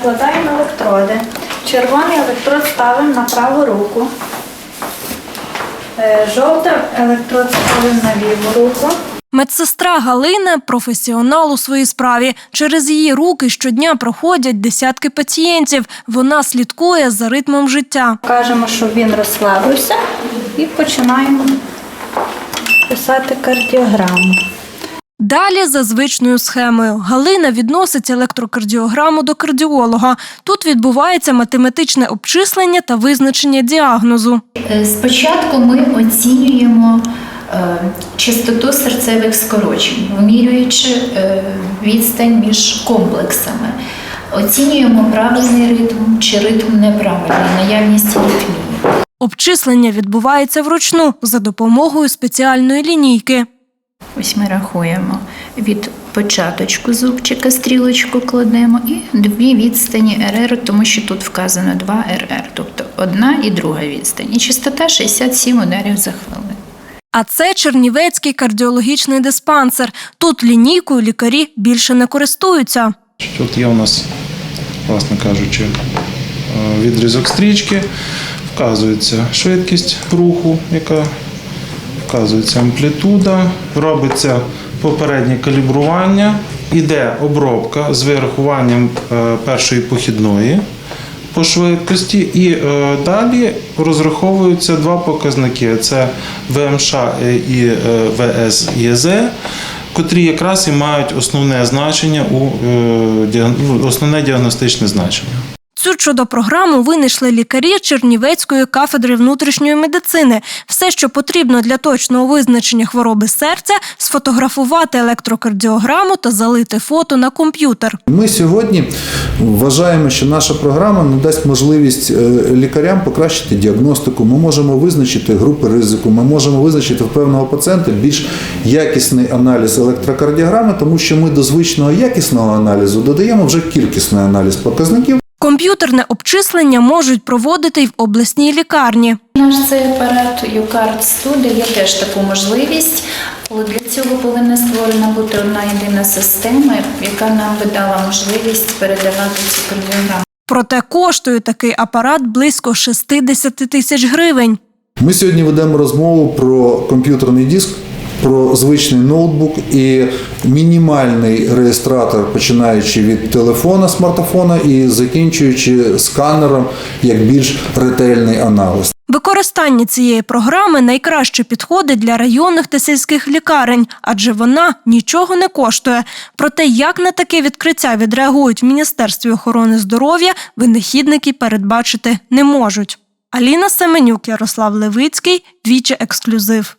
Вкладаємо електроди. Червоний електрод ставимо на праву руку. Е, Жовтий електрод ставимо на ліву руку. Медсестра Галина професіонал у своїй справі. Через її руки щодня проходять десятки пацієнтів. Вона слідкує за ритмом життя. Кажемо, щоб він розслабився і починаємо писати кардіограму. Далі за звичною схемою Галина відносить електрокардіограму до кардіолога. Тут відбувається математичне обчислення та визначення діагнозу. Е, Спочатку ми оцінюємо е, частоту серцевих скорочень, вимірюючи е, відстань між комплексами. Оцінюємо правильний ритм чи ритм неправильний, наявність аритмії. Обчислення відбувається вручну за допомогою спеціальної лінійки. Ось ми рахуємо від початочку зубчика стрілочку кладемо і дві відстані РР, тому що тут вказано 2 РР, тобто одна і друга відстань. І частота 67 ударів за хвилину. А це Чернівецький кардіологічний диспансер. Тут лінійкою лікарі більше не користуються. Тут є у нас, власне кажучи, е, відрізок стрічки, вказується швидкість руху, яка вказується амплітуда, робиться попереднє калібрування, іде обробка з вирахуванням е, першої похідної по швидкості, і е, далі розраховуються два показники: це ВМШ і е, ВС ЄЗ, котрі якраз і мають основне значення у ну, основне діагностичне значення. Цю чудо-програму винайшли лікарі Чернівецької кафедри внутрішньої медицини. Все, що потрібно для точного визначення хвороби серця, сфотографувати електрокардіограму та залити фото на комп'ютер. Ми сьогодні вважаємо, що наша програма надасть можливість е, лікарям покращити діагностику. Ми можемо визначити групи ризику, ми можемо визначити в певного пацієнта більш якісний аналіз електрокардіограми, тому що ми до звичного якісного аналізу додаємо вже кількісний аналіз показників. Комп'ютерне обчислення можуть проводити й в обласній лікарні. Наш цей апарат UCART 100 дає теж таку можливість, для цього повинна створена бути одна єдина система, яка нам би дала можливість передавати цю кардіограму. Проте коштує такий апарат близько 60 тисяч гривень. Ми сьогодні ведемо розмову про комп'ютерний диск. Про звичний ноутбук і мінімальний реєстратор, починаючи від телефона, смартфона і закінчуючи сканером як більш ретельний аналіз. Використання цієї програми найкраще підходить для районних та сільських лікарень, адже вона нічого не коштує. Проте, як на таке відкриття відреагують в Міністерстві охорони здоров'я, винахідники передбачити не можуть. Аліна Семенюк, Ярослав Левицький, двічі ексклюзив.